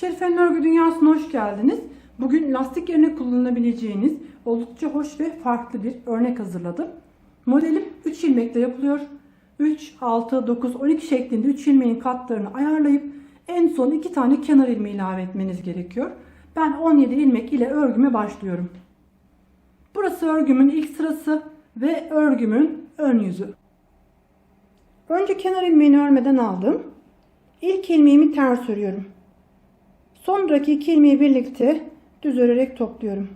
Şerife'nin örgü dünyasına hoş geldiniz. Bugün lastik yerine kullanılabileceğiniz oldukça hoş ve farklı bir örnek hazırladım. Modelim 3 ilmekle yapılıyor. 3, 6, 9, 12 şeklinde 3 ilmeğin katlarını ayarlayıp en son 2 tane kenar ilmeği ilave etmeniz gerekiyor. Ben 17 ilmek ile örgüme başlıyorum. Burası örgümün ilk sırası ve örgümün ön yüzü. Önce kenar ilmeğini örmeden aldım. İlk ilmeğimi ters örüyorum. Sonraki iki ilmeği birlikte düz örerek topluyorum.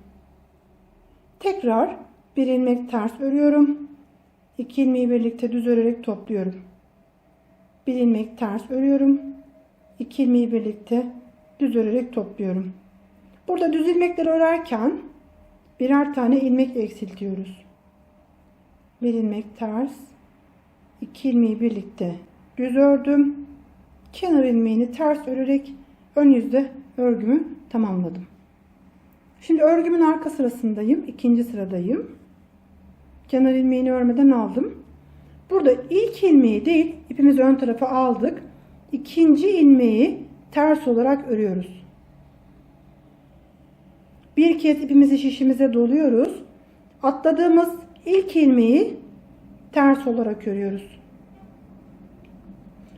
Tekrar bir ilmek ters örüyorum. İki ilmeği birlikte düz örerek topluyorum. Bir ilmek ters örüyorum. İki ilmeği birlikte düz örerek topluyorum. Burada düz ilmekleri örerken birer tane ilmek eksiltiyoruz. Bir ilmek ters, iki ilmeği birlikte düz ördüm. Kenar ilmeğini ters örerek ön yüzde örgümü tamamladım. Şimdi örgümün arka sırasındayım. ikinci sıradayım. Kenar ilmeğini örmeden aldım. Burada ilk ilmeği değil, ipimizi ön tarafa aldık. İkinci ilmeği ters olarak örüyoruz. Bir kez ipimizi şişimize doluyoruz. Atladığımız ilk ilmeği ters olarak örüyoruz.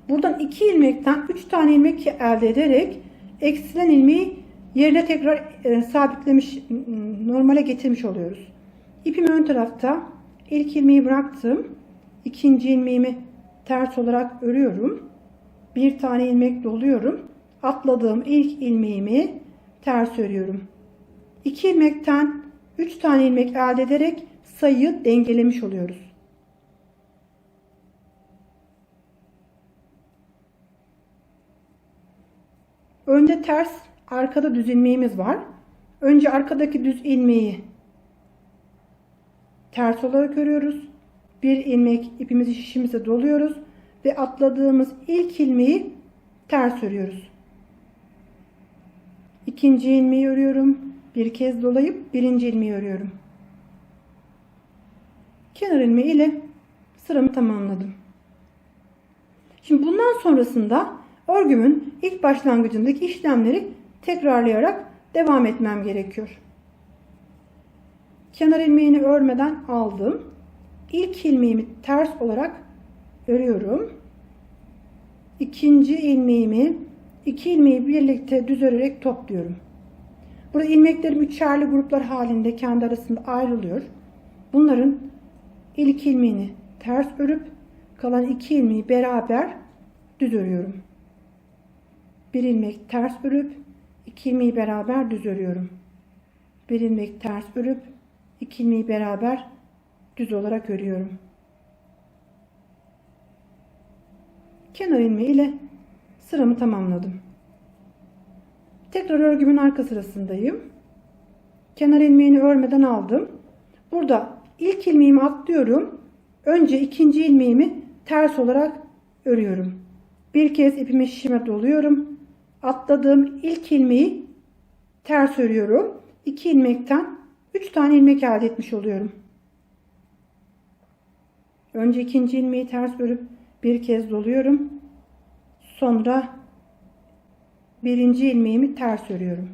Buradan iki ilmekten üç tane ilmek elde ederek eksilen ilmeği yerine tekrar e, sabitlemiş, normale getirmiş oluyoruz. İpimi ön tarafta ilk ilmeği bıraktım. İkinci ilmeğimi ters olarak örüyorum. Bir tane ilmek doluyorum. Atladığım ilk ilmeğimi ters örüyorum. İki ilmekten üç tane ilmek elde ederek sayıyı dengelemiş oluyoruz. Önde ters, arkada düz ilmeğimiz var. Önce arkadaki düz ilmeği ters olarak örüyoruz. Bir ilmek ipimizi şişimize doluyoruz ve atladığımız ilk ilmeği ters örüyoruz. İkinci ilmeği örüyorum. Bir kez dolayıp birinci ilmeği örüyorum. Kenar ilmeği ile sıramı tamamladım. Şimdi bundan sonrasında örgümün ilk başlangıcındaki işlemleri tekrarlayarak devam etmem gerekiyor. Kenar ilmeğini örmeden aldım. İlk ilmeğimi ters olarak örüyorum. İkinci ilmeğimi iki ilmeği birlikte düz örerek topluyorum. Burada ilmeklerim üçerli gruplar halinde kendi arasında ayrılıyor. Bunların ilk ilmeğini ters örüp kalan iki ilmeği beraber düz örüyorum. Bir ilmek ters örüp iki ilmeği beraber düz örüyorum. Bir ilmek ters örüp iki ilmeği beraber düz olarak örüyorum. Kenar ilmeği ile sıramı tamamladım. Tekrar örgümün arka sırasındayım. Kenar ilmeğini örmeden aldım. Burada ilk ilmeğimi atlıyorum. Önce ikinci ilmeğimi ters olarak örüyorum. Bir kez ipimi şişime doluyorum. Atladığım ilk ilmeği ters örüyorum. 2 ilmekten 3 tane ilmek elde etmiş oluyorum. Önce ikinci ilmeği ters örüp bir kez doluyorum. Sonra birinci ilmeğimi ters örüyorum.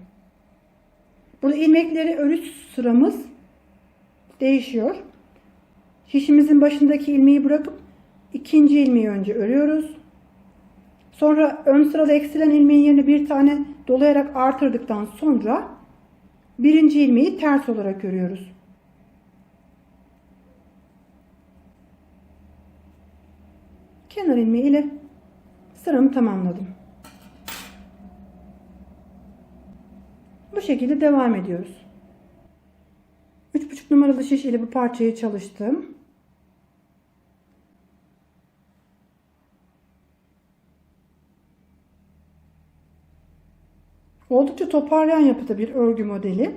Burada ilmekleri örüş sıramız değişiyor. Şişimizin başındaki ilmeği bırakıp ikinci ilmeği önce örüyoruz. Sonra ön sırada eksilen ilmeğin yerine bir tane dolayarak artırdıktan sonra birinci ilmeği ters olarak örüyoruz. Kenar ilmeği ile sıramı tamamladım. Bu şekilde devam ediyoruz. 3,5 numaralı şiş ile bu parçayı çalıştım. Oldukça toparlayan yapıda bir örgü modeli.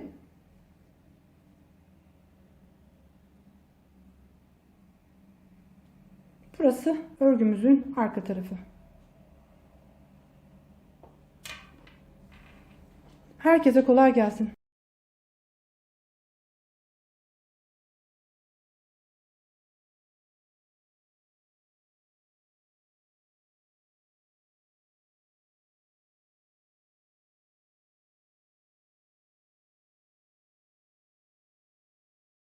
Burası örgümüzün arka tarafı. Herkese kolay gelsin.